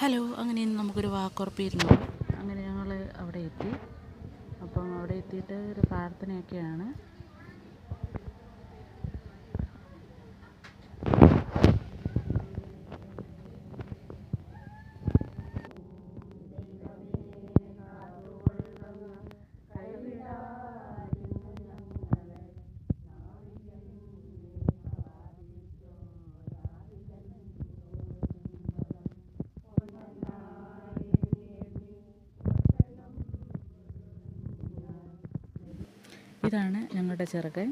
Hello അങ്ങനെ നമുക്കൊരു വാക്കുറപ്പിയിരുന്നു അങ്ങനെ ഞങ്ങൾ അവിടെ എത്തി. അപ്പം അവിടെ എത്തിയിട്ട് ഒരു പ്രാർത്ഥനയൊക്കെയാണ്. ഇതാണ് ഞങ്ങളുടെ ചെറുക്കൻ.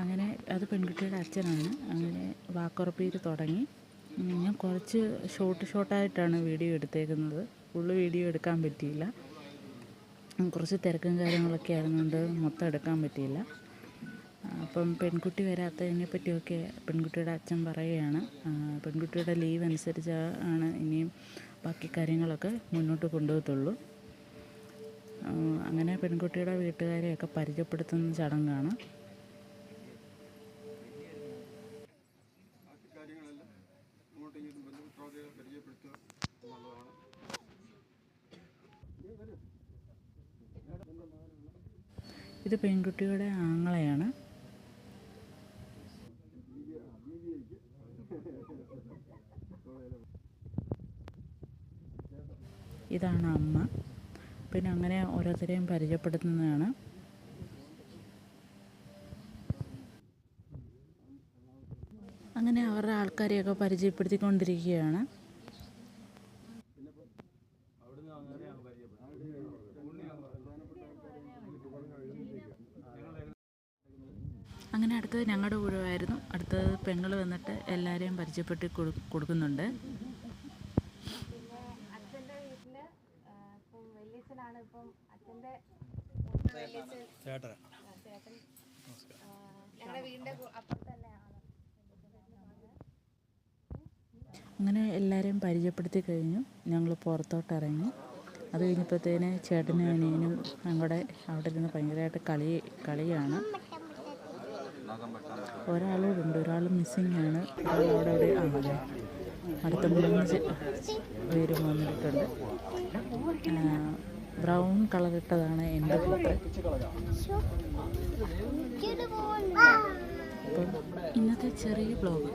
അങ്ങനെ അത് പെൺകുട്ടിയുടെ അച്ഛനാണ്. അങ്ങനെ വാക്കുറപ്പിയിൽ തുടങ്ങി. ഞാൻ കുറച്ച് ഷോർട്ട് ഷോർട്ടായിട്ടാണ് വീഡിയോ എടുത്തേക്കുന്നത്. ഫുള്ള് വീഡിയോ എടുക്കാൻ പറ്റിയില്ല. കുറച്ച് തിരക്കും കാര്യങ്ങളൊക്കെ ആയിരുന്നുകൊണ്ട് മൊത്തം എടുക്കാൻ പറ്റിയില്ല. അപ്പം പെൺകുട്ടി വരാത്തതിനെ പറ്റിയൊക്കെ പെൺകുട്ടിയുടെ അച്ഛൻ പറയുകയാണ്. പെൺകുട്ടിയുടെ ലീവ് അനുസരിച്ച് ആണ് ഇനിയും ബാക്കി കാര്യങ്ങളൊക്കെ മുന്നോട്ട് കൊണ്ടുപോകത്തുള്ളൂ. അങ്ങനെ പെൺകുട്ടിയുടെ വീട്ടുകാരെയൊക്കെ പരിചയപ്പെടുത്തുന്ന ചടങ്ങാണ്. ഇത് പെൺകുട്ടിയുടെ ആങ്ങളയാണ്. ഇതാണ് അമ്മ. പിന്നെ അങ്ങനെ ഓരോരുത്തരെയും പരിചയപ്പെടുത്തുന്നതാണ്. അങ്ങനെ അവരുടെ ആൾക്കാരെയൊക്കെ പരിചയപ്പെടുത്തിക്കൊണ്ടിരിക്കുകയാണ്. അങ്ങനെ അടുത്തത് ഞങ്ങളുടെ ഊഴമായിരുന്നു അടുത്തത് പെങ്ങൾ വന്നിട്ട് എല്ലാവരെയും പരിചയപ്പെട്ട് കൊടു കൊടുക്കുന്നുണ്ട്. വലിയച്ഛനാണ് ഇപ്പം അച്ഛന്റെ ചേട്ടൻ. ഞങ്ങളുടെ വീടിന്റെ കു- അപ്പുറത്ത് തന്നെയാണ്. അങ്ങനെ എല്ലാവരെയും പരിചയപ്പെടുത്തി കഴിഞ്ഞു. ഞങ്ങൾ പുറത്തോട്ട് ഇറങ്ങി അത് കഴിഞ്ഞപ്പോഴത്തേന് ചേട്ടനും അനിയനും ഞങ്ങളുടെ അവിടെ ഇരുന്ന് ഭയങ്കരമായിട്ട് കളി കളിയാണ്. ഒരാളും ഒരാളോടുണ്ട്. ഒരാൾ മിസ്സിങ് ആണ്. അവിടെ അവിടെ ആണല്ലേ അടുത്ത മൂന്ന് പേര് വന്നിട്ടുണ്ട്. ബ്രൗൺ കളർ ഇട്ടതാണ് എന്റെ പൂക്കൾ അപ്പം ഇന്നത്തെ ചെറിയ ബ്ലോഗ്